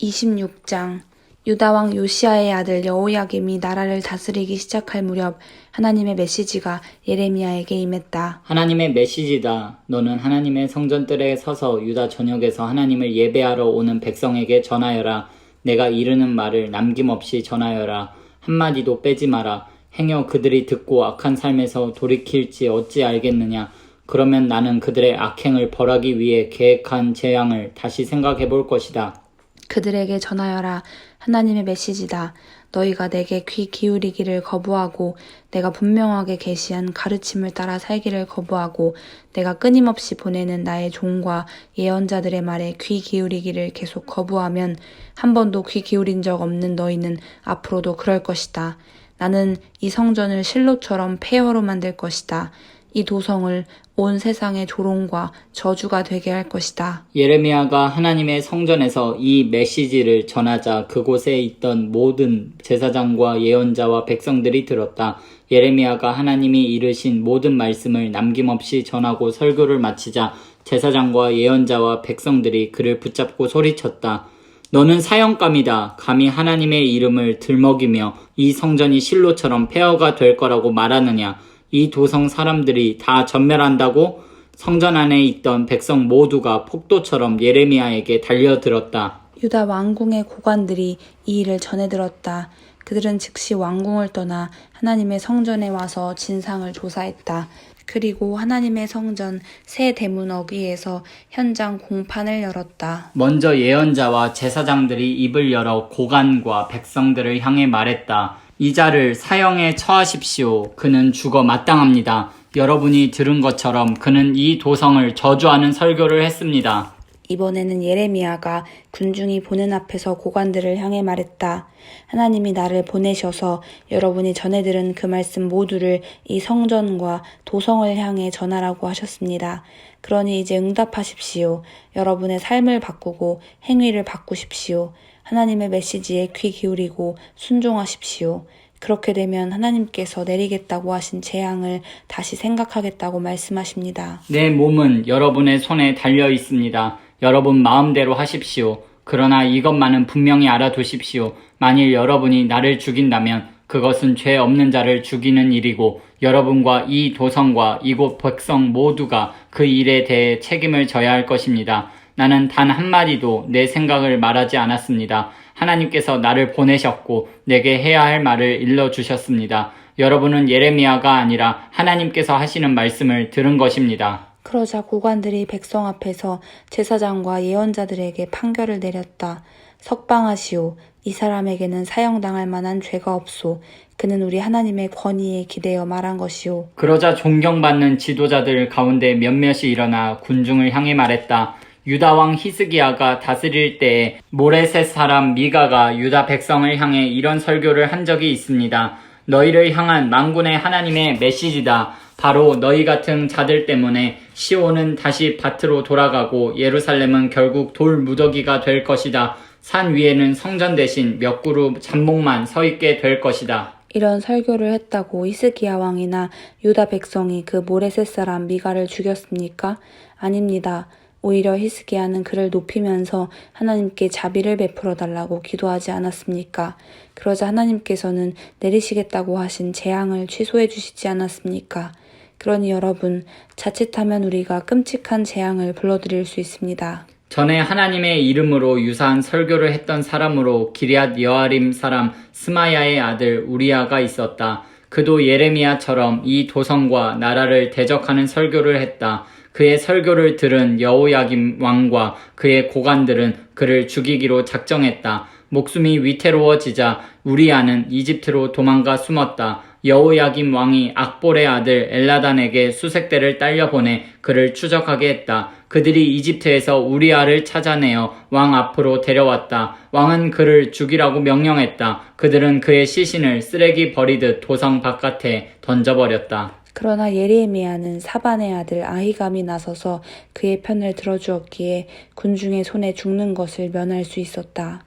26장 유다 왕 요시아의 아들 여호야김이 나라를 다스리기 시작할 무렵 하나님의 메시지가 예레미야에게 임했다. 하나님의 메시지다. 너는 하나님의 성전뜰에 서서 유다 전역에서 하나님을 예배하러 오는 백성에게 전하여라. 내가 이르는 말을 남김없이 전하여라. 한마디도 빼지 마라. 행여 그들이 듣고 악한 삶에서 돌이킬지 어찌 알겠느냐. 그러면 나는 그들의 악행을 벌하기 위해 계획한 재앙을 다시 생각해 볼 것이다. 그들에게 전하여라. 하나님의 메시지다. 너희가 내게 귀 기울이기를 거부하고 내가 분명하게 계시한 가르침을 따라 살기를 거부하고 내가 끊임없이 보내는 나의 종과 예언자들의 말에 귀 기울이기를 계속 거부하면 한 번도 귀 기울인 적 없는 너희는 앞으로도 그럴 것이다. 나는 이 성전을 실로처럼 폐허로 만들 것이다. 이 도성을 온 세상의 조롱과 저주가 되게 할 것이다. 예레미야가 하나님의 성전에서 이 메시지를 전하자 그곳에 있던 모든 제사장과 예언자와 백성들이 들었다. 예레미야가 하나님이 이르신 모든 말씀을 남김없이 전하고 설교를 마치자 제사장과 예언자와 백성들이 그를 붙잡고 소리쳤다. 너는 사형감이다. 감히 하나님의 이름을 들먹이며 이 성전이 실로처럼 폐허가 될 거라고 말하느냐. 이 도성 사람들이 다 전멸한다고 성전 안에 있던 백성 모두가 폭도처럼 예레미야에게 달려들었다. 유다 왕궁의 고관들이 이 일을 전해 들었다. 그들은 즉시 왕궁을 떠나 하나님의 성전에 와서 진상을 조사했다. 그리고 하나님의 성전 새 대문 어귀에서 현장 공판을 열었다. 먼저 예언자와 제사장들이 입을 열어 고관과 백성들을 향해 말했다. 이 자를 사형에 처하십시오. 그는 죽어 마땅합니다. 여러분이 들은 것처럼 그는 이 도성을 저주하는 설교를 했습니다. 이번에는 예레미야가 군중이 보는 앞에서 고관들을 향해 말했다. 하나님이 나를 보내셔서 여러분이 전해 들은 그 말씀 모두를 이 성전과 도성을 향해 전하라고 하셨습니다. 그러니 이제 응답하십시오. 여러분의 삶을 바꾸고 행위를 바꾸십시오. 하나님의 메시지에 귀 기울이고 순종하십시오. 그렇게 되면 하나님께서 내리겠다고 하신 재앙을 다시 생각하겠다고 말씀하십니다. 내 몸은 여러분의 손에 달려 있습니다. 여러분 마음대로 하십시오. 그러나 이것만은 분명히 알아두십시오. 만일 여러분이 나를 죽인다면 그것은 죄 없는 자를 죽이는 일이고 여러분과 이 도성과 이곳 백성 모두가 그 일에 대해 책임을 져야 할 것입니다. 나는 단 한마디도 내 생각을 말하지 않았습니다. 하나님께서 나를 보내셨고 내게 해야 할 말을 일러주셨습니다. 여러분은 예레미야가 아니라 하나님께서 하시는 말씀을 들은 것입니다. 그러자 고관들이 백성 앞에서 제사장과 예언자들에게 판결을 내렸다. 석방하시오. 이 사람에게는 사형당할 만한 죄가 없소. 그는 우리 하나님의 권위에 기대어 말한 것이오. 그러자 존경받는 지도자들 가운데 몇몇이 일어나 군중을 향해 말했다. 유다 왕 히스기야가 다스릴 때에 모레셋 사람 미가가 유다 백성을 향해 이런 설교를 한 적이 있습니다. 너희를 향한 망군의 하나님의 메시지다. 바로 너희 같은 자들 때문에 시온은 다시 밭으로 돌아가고 예루살렘은 결국 돌 무더기가 될 것이다. 산 위에는 성전 대신 몇 그루 잠목만 서 있게 될 것이다. 이런 설교를 했다고 히스기야 왕이나 유다 백성이 그 모레셋 사람 미가를 죽였습니까? 아닙니다. 오히려 히스기야는 그를 높이면서 하나님께 자비를 베풀어 달라고 기도하지 않았습니까? 그러자 하나님께서는 내리시겠다고 하신 재앙을 취소해 주시지 않았습니까? 그러니 여러분, 자칫하면 우리가 끔찍한 재앙을 불러드릴 수 있습니다. 전에 하나님의 이름으로 유사한 설교를 했던 사람으로 기리앗 여아림 사람 스마야의 아들 우리아가 있었다. 그도 예레미야처럼 이 도성과 나라를 대적하는 설교를 했다. 그의 설교를 들은 여호야김 왕과 그의 고관들은 그를 죽이기로 작정했다. 목숨이 위태로워지자 우리아는 이집트로 도망가 숨었다. 여호야김 왕이 악볼의 아들 엘라단에게 수색대를 딸려 보내 그를 추적하게 했다. 그들이 이집트에서 우리아를 찾아내어 왕 앞으로 데려왔다. 왕은 그를 죽이라고 명령했다. 그들은 그의 시신을 쓰레기 버리듯 도성 바깥에 던져버렸다. 그러나 예레미야는 사반의 아들 아히감이 나서서 그의 편을 들어주었기에 군중의 손에 죽는 것을 면할 수 있었다.